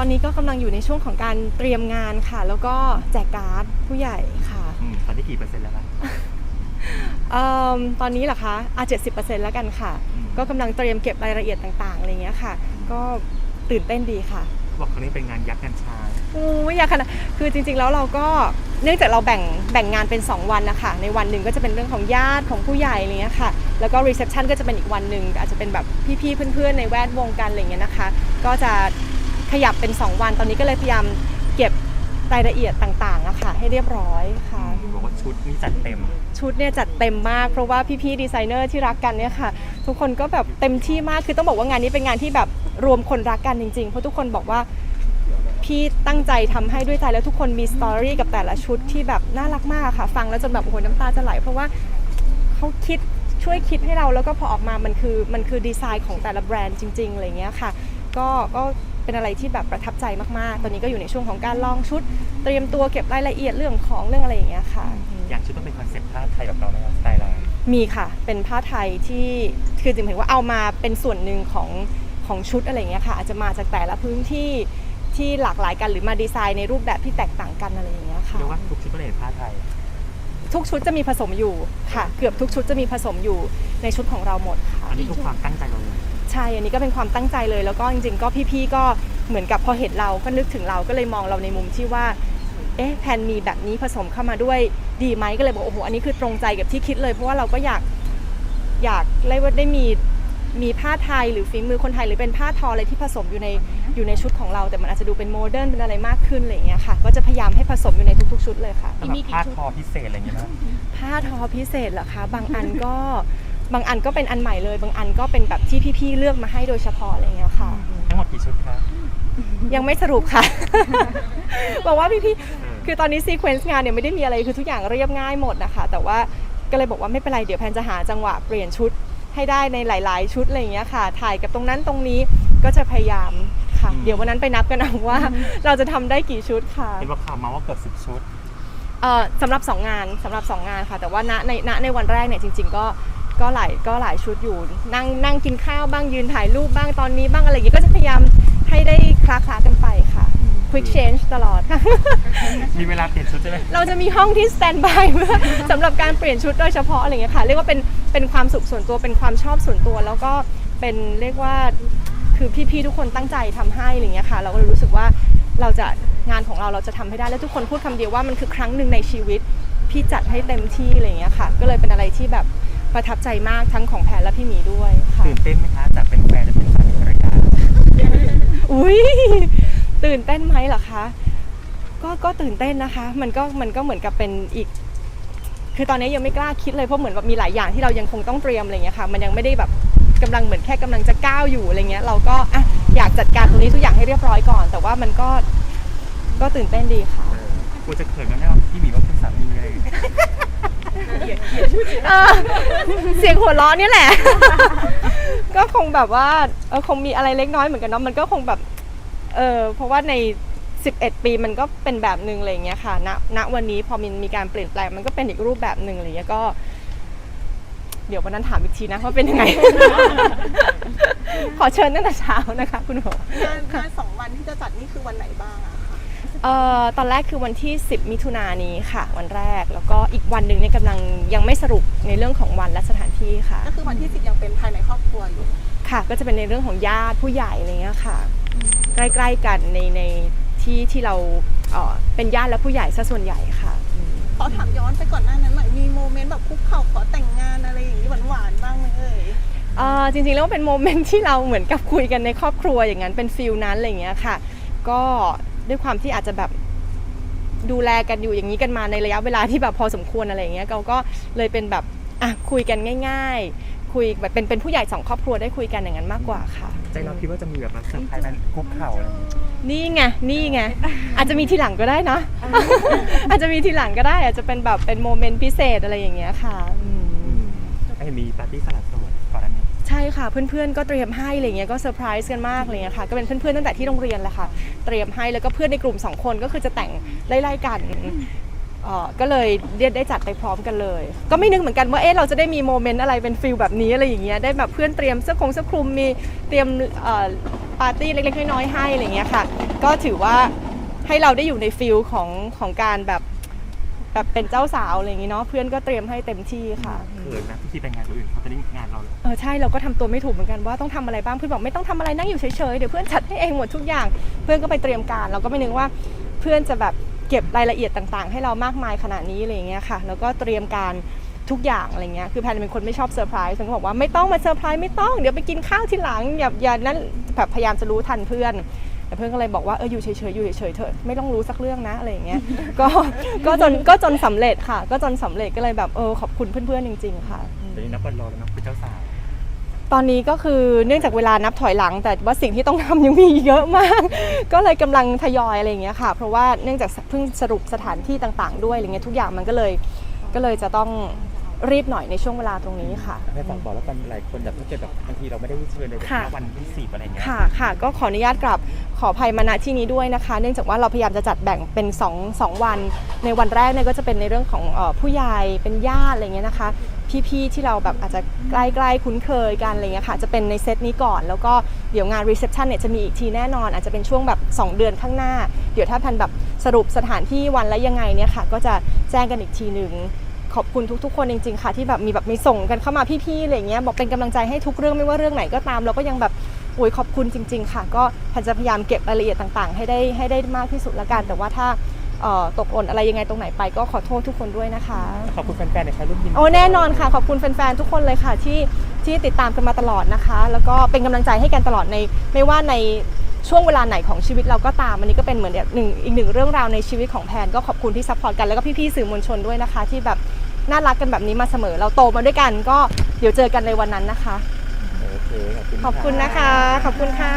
ตอนนี้ก็กำลังอยู่ในช่วงของการเตรียมงานค่ะ แล้วก็แจกการ์ดผู้ใหญ่ค่ะอืมตอนนี้กี่เปอร์เซ็นต์แล้วคะเอิ่มตอนนี้เหรอคะอะเจ็ดสิบเปอร์เซ็นต์แล้วกันค่ะ อืมก็กำลังเตรียมเก็บรายละเอียดต่างๆอะไรเงี้ยค่ะ ก็ตื่นเต้นดีค่ะบอกครั้งนี้เป็นงานยักษ์งานช้างอู้ยอยากขนาดคือจริง ๆ แล้วเราก็เนื่องจากเราแบ่งแบ่งงานเป็น 2 วันนะคะ ในวันหนึ่งก็จะเป็นเรื่องของญาติของผู้ใหญ่อะไรเงี้ยค่ะ แล้วก็รีเซพชันก็จะเป็นอีกวันหนึ่งอาจจะเป็นแบบพี่ๆเพื่อนๆในแวดวงกันอะไรเงี้ยนะคะ ก็จะ ขยับเป็น 2 วัน ตอนนี้ก็เลยพยายามเก็บรายละเอียดต่างๆอะค่ะให้เรียบร้อยค่ะ บอกว่าชุดนี้จัดเต็ม ชุดเนี่ยจัดเต็มมากเพราะว่าพี่ๆดีไซเนอร์ที่รักกันเนี่ยค่ะ ทุกคนก็แบบเต็มที่มากคือต้องบอกว่างานนี้เป็นงานที่แบบรวมคนรักกันจริงๆ เพราะทุกคนบอกว่าพี่ตั้งใจทำให้ด้วยใจแล้วทุกคนมีสตอรี่กับแต่ละชุดที่แบบน่ารักมากค่ะ ฟังแล้วจนแบบโอ้โหน้ำตาจะไหล เพราะว่าเขาคิดช่วยคิดให้เราแล้วก็พอออกมามันคือมันคือดีไซน์ของแต่ละแบรนด์จริงๆอะไรเงี้ยค่ะ ก็ก็ เป็นอะไรที่แบบประทับใจมากๆ ตอนนี้ก็อยู่ในช่วงของการลองชุด เตรียมตัวเก็บรายละเอียดเรื่องของเรื่องอะไรอย่างเงี้ยค่ะ อย่างชุดต้องเป็นคอนเซ็ปต์ผ้าไทยแบบเราไหมครับสไตล์เรามีค่ะ เป็นผ้าไทยที่คือจริงๆเห็นว่าเอามาเป็นส่วนหนึ่งของของชุดอะไรอย่างเงี้ยค่ะ อาจจะมาจากแต่ละพื้นที่ที่หลากหลายกันหรือมาดีไซน์ในรูปแบบที่แตกต่างกันอะไรอย่างเงี้ยค่ะ เรียกว่าทุกชุดต้องเป็นผ้าไทย ทุกชุดจะมีผสมอยู่ค่ะ เกือบทุกชุดจะมีผสมอยู่ในชุดของเราหมดค่ะ อันนี้คือความตั้งใจเราเลยใช่อันนี้ก็เป็นความตั้งใจเลย แล้วก็จริง ๆ ก็พี่ๆก็เหมือนกับพอเห็นเราก็นึกถึงเราก็เลยมองเราในมุมที่ว่าเอ๊ะแพนมีแบบนี้ผสมเข้ามาด้วยดีไหมก็เลยบอกโอ้โหอันนี้คือตรงใจกับที่คิดเลย เพราะว่าเราก็อยากอยากเรียกว่าได้มีมีผ้าไทยหรือฝีมือคนไทยหรือเป็นผ้าทออะไรที่ผสมอยู่ในอยู่ในชุดของเรา แต่มันอาจจะดูเป็นโมเดิร์นเป็นอะไรมากขึ้นอะไรอย่างเงี้ยค่ะ ก็จะพยายามให้ผสมอยู่ในทุกๆ ชุดเลยค่ะแล้วแบบผ้าทอพิเศษอะไรอย่างเงี้ยนะผ้าทอพิเศษเหรอคะ บางอันก็ บางอันก็เป็นอันใหม่เลย บางอันก็เป็นแบบที่พี่ๆเลือกมาให้โดยเฉพาะอะไรอย่างเงี้ยค่ะ ทั้งหมดกี่ชุดคะยังไม่สรุปค่ะ บอกว่าพี่เออๆคือตอนนี้ซีเควนซ์งานเนี่ยไม่ได้มีอะไรคือทุกอย่างเรียบง่ายหมดนะคะ แต่ว่าก็เลยบอกว่าไม่เป็นไรเดี๋ยวแพนจะหาจังหวะเปลี่ยนชุดให้ได้ในหลาย ๆ ชุดอะไรอย่างเงี้ยค่ะ ถ่ายกับตรงนั้นตรงนี้ก็จะพยายามค่ะ เดี๋ยววันนั้นไปนับกันเอาว่า เราจะทำได้กี่ชุดค่ะเห็นว่าข่าวมาว่าเกือบสิบชุดเอ่อสำหรับ 2 งานสำหรับ 2 งานค่ะ แต่ว่าณในณในวันแรกเนี่ยจริง ๆ ก็ ก็หลายก็หลายชุดอยู่นั่งนั่งกินข้าวบ้างยืนถ่ายรูปบ้างตอนนี้บ้างอะไรอย่างงี้ก็จะพยายามให้ได้คลาคลากันไปค่ะ quick change ตลอดมีเวลาเปลี่ยนชุดใช่ไหมเราจะมีห้องที่ stand by เพื่อสำหรับการเปลี่ยนชุดโดยเฉพาะอะไรอย่างเงี้ยค่ะ เรียกว่าเป็นเป็นความสุขส่วนตัวเป็นความชอบส่วนตัว แล้วก็เป็นเรียกว่าคือพี่ๆทุกคนตั้งใจทำให้อะไรอย่างเงี้ยค่ะ เราก็เลยรู้สึกว่าเราจะงานของเราเราจะทำให้ได้แล้วทุกคนพูดคำเดียวว่ามันคือครั้งหนึ่งในชีวิต พี่จัดให้เต็มที่อะไรอย่างเงี้ยค่ะ ก็เลยเป็นอะไรที่แบบ ประทับใจมากทั้งของแพนและพี่หมีด้วยค่ะ ตื่นเต้นไหมคะจากเป็นแฟนจะเป็นสามีภรรยาอุ้ยตื่นเต้นไหมเหรอคะก็ก็ตื่นเต้นนะคะ มันก็มันก็เหมือนกับเป็นอีก คือตอนนี้ยังไม่กล้าคิดเลยเพราะเหมือนแบบมีหลายอย่างที่เรายังคงต้องเตรียมอะไรเงี้ยค่ะ มันยังไม่ได้แบบกำลังเหมือนแค่กำลังจะก้าวอยู่อะไรเงี้ย เราก็อะอยากจัดการตรงนี้ทุกอย่างให้เรียบร้อยก่อน แต่ว่ามันก็ก็ตื่นเต้นดีค่ะเออกลัวจะเขินกันไหมว่าพี่หมีว่าเป็นสามีอะไรอย่างเงี้ย เออเสียงหัวเราะเนี่ยแหละ ก็คงแบบว่าเออคงมีอะไรเล็กน้อยเหมือนกันเนาะมันก็คงแบบเออเพราะว่าใน 11 ปีมันก็เป็นแบบหนึ่งอะไรอย่างเงี้ยค่ะณณวันนี้พอมันมีการเปลี่ยนแปลงมันก็เป็นอีกรูปแบบหนึ่งอะไรเงี้ยก็ เดี๋ยววันนั้นถามอีกทีนะว่าเป็นยังไง ขอเชิญตั้งแต่เช้านะคะ คุณหมอ งานงานสองวันที่จะจัดนี่คือวันไหนบ้างอะ เอ่อตอนแรกคือวันที่ 10 มิถุนายนนี้ค่ะ วันแรกแล้วก็อีกวันหนึ่งเนี่ยกำลังยังไม่สรุปในเรื่องของวันและสถานที่ค่ะ ก็คือวันที่สิบยังเป็นภายในครอบครัวอยู่ ค่ะ ก็จะเป็นในเรื่องของญาติผู้ใหญ่อะไรเงี้ยค่ะ ใกล้ๆกันในในที่ที่เราเอ่อเป็นญาติและผู้ใหญ่ซะส่วนใหญ่ค่ะ ขอถามย้อนไปก่อนหน้านั้นหน่อยมีโมเมนต์แบบคุกเข่าขอแต่งงานอะไรอย่างนี้หวานๆบ้างไหมเอ่ยเอ่อจริงๆแล้วเป็นโมเมนต์ที่เราเหมือนกับคุยกันในครอบครัวอย่างนั้นเป็นฟิลนั้นอะไรอย่างเงี้ยค่ะ ก็ ด้วยความที่อาจจะแบบดูแลกันอยู่อย่างนี้กันมาในระยะเวลาที่แบบพอสมควรอะไรอย่างเงี้ยเราก็เลยเป็นแบบอะคุยกันง่าย ๆ คุยแบบเป็นเป็นผู้ใหญ่สองครอบครัวได้คุยกันอย่างนั้นมากกว่าค่ะ ใจเราคิดว่าจะมีแบบมาเซอร์ไพรส์มันคุกเข่าอะไรอย่างเงี้ยนี่ไงนี่ไงอาจจะมีทีหลังก็ได้นะ อาจจะมีทีหลังก็ได้ อาจจะเป็นแบบเป็นโมเมนต์พิเศษอะไรอย่างเงี้ยค่ะอืม ไอ้มีปาร์ตี้สลัดโสดก่อนอันนี้ ใช่ค่ะ เพื่อนๆก็เตรียมให้อะไรเงี้ยก็เซอร์ไพรส์กันมากอะไรเงี้ยค่ะก็เป็นเพื่อนๆตั้งแต่ที่โรงเรียนแหละค่ะ เตรียมให้แล้วก็เพื่อนในกลุ่มสองคนก็คือจะแต่งไล่ๆกันเอ่อก็เลยเรียกได้จัดไปพร้อมกันเลย ก็ไม่นึกเหมือนกันว่าเอ๊ะเราจะได้มีโมเมนต์อะไรเป็นฟิลแบบนี้อะไรอย่างเงี้ยได้แบบเพื่อนเตรียมเสื้อคงเสื้อคลุมมีเตรียมเอ่อปาร์ตี้เล็กๆน้อยๆให้อะไรเงี้ยค่ะ ก็ถือว่าให้เราได้อยู่ในฟิลของของการแบบ แบบเป็นเจ้าสาวอะไรอย่างงี้เนาะเพื่อนก็เตรียมให้เต็มที่ค่ะ เขินนะที่ไปงานคนอื่นเขาจะได้งานเราเลยเออใช่เราก็ทำตัวไม่ถูกเหมือนกันว่าต้องทำอะไรบ้างเพื่อนบอกไม่ต้องทำอะไรนั่งอยู่เฉยๆเดี๋ยวเพื่อนจัดให้เองหมดทุกอย่าง เพื่อนก็ไปเตรียมการ เราก็ไม่นึกว่าเพื่อนจะแบบเก็บรายละเอียดต่างๆ ให้เรามากมายขนาดนี้อะไรอย่างเงี้ยค่ะ แล้วก็เตรียมการทุกอย่างอะไรเงี้ยคือแพนเป็นคนไม่ชอบเซอร์ไพรส์เพื่อนก็บอกว่าไม่ต้องมาเซอร์ไพรส์ไม่ต้องเดี๋ยวไปกินข้าวทีหลังอย่าอย่านั้นแบบพยายามจะรู้ทันเพื่อน แต่เพื่อนก็เลยบอกว่าเอออยู่เฉยๆอยู่เฉยๆเถอะไม่ต้องรู้สักเรื่องนะอะไรอย่างเงี้ยก็ก็จนก็จนสำเร็จค่ะ ก็จนสำเร็จก็เลยแบบเออขอบคุณเพื่อนๆจริง ๆ ค่ะ เดี๋ยวนี้นับวันรอแล้วเนาะคือเจ้าสาว ตอนนี้ก็คือเนื่องจากเวลานับถอยหลัง แต่ว่าสิ่งที่ต้องทำยังมีเยอะมาก ก็เลยกำลังทยอยอะไรอย่างเงี้ยค่ะ เพราะว่าเนื่องจากเพิ่งสรุปสถานที่ต่าง ๆ ด้วยอะไรเงี้ยทุกอย่างมันก็เลยก็เลยจะต้อง รีบหน่อยในช่วงเวลาตรงนี้ค่ะ ให้ฝากบอกแล้วกันหลายคนแบบถ้าเกิดแบบบางทีเราไม่ได้เชิญเลยแบบค่ะ วันที่สิบอะไรเงี้ยค่ะค่ะก็ขออนุญาตกลับขออภัยมาณที่นี้ด้วยนะคะ เนื่องจากว่าเราพยายามจะจัดแบ่งเป็น2 2วัน ในวันแรกเนี่ยก็จะเป็นในเรื่องของเอ่อผู้ใหญ่เป็นญาติอะไรเงี้ยนะคะ พี่ๆที่เราแบบอาจจะใกล้ๆคุ้นเคยกันอะไรเงี้ยค่ะจะเป็นในเซตนี้ก่อน แล้วก็เดี๋ยวงานรีเซพชันเนี่ยจะมีอีกทีแน่นอน อาจจะเป็นช่วงแบบ2เดือนข้างหน้า เดี๋ยวถ้าพันแบบสรุปสถานที่วันและยังไงเนี่ยค่ะก็จะแจ้งกันอีกทีหนึ่ง ขอบคุณทุกๆ คนจริงๆค่ะที่แบบมีแบบมีส่งกันเข้ามาพี่ๆอะไรเงี้ยบอกเป็นกำลังใจให้ทุกเรื่องไม่ว่าเรื่องไหนก็ตามเราก็ยังแบบโอ้ยขอบคุณจริง ๆ ค่ะ ก็พันจะพยายามเก็บรายละเอียดต่างๆ ให้ได้ให้ได้มากที่สุดละกัน แต่ว่าถ้าเอ่อตกหล่นอะไรยังไงตรงไหนไปก็ขอโทษทุกคนด้วยนะคะ ขอบคุณแฟนๆในใครรุ่นยินโอ้แน่นอนค่ะ ขอบคุณแฟนๆทุกคนเลยค่ะที่ที่ติดตามกันมาตลอดนะคะ แล้วก็เป็นกำลังใจให้กันตลอดในไม่ว่าใน ช่วงเวลาไหนของชีวิตเราก็ตาม อันนี้ก็เป็นเหมือนแบบหนึ่งอีกหนึ่งเรื่องราวในชีวิตของแพนก็ขอบคุณที่ซัพพอร์ตกันแล้วก็พี่ๆสื่อมวลชนด้วยนะคะ ที่แบบน่ารักกันแบบนี้มาเสมอเราโตมาด้วยกัน ก็เดี๋ยวเจอกันในวันนั้นนะคะ โอเคขอบคุณขอบคุณนะคะ ขอบคุณค่ะ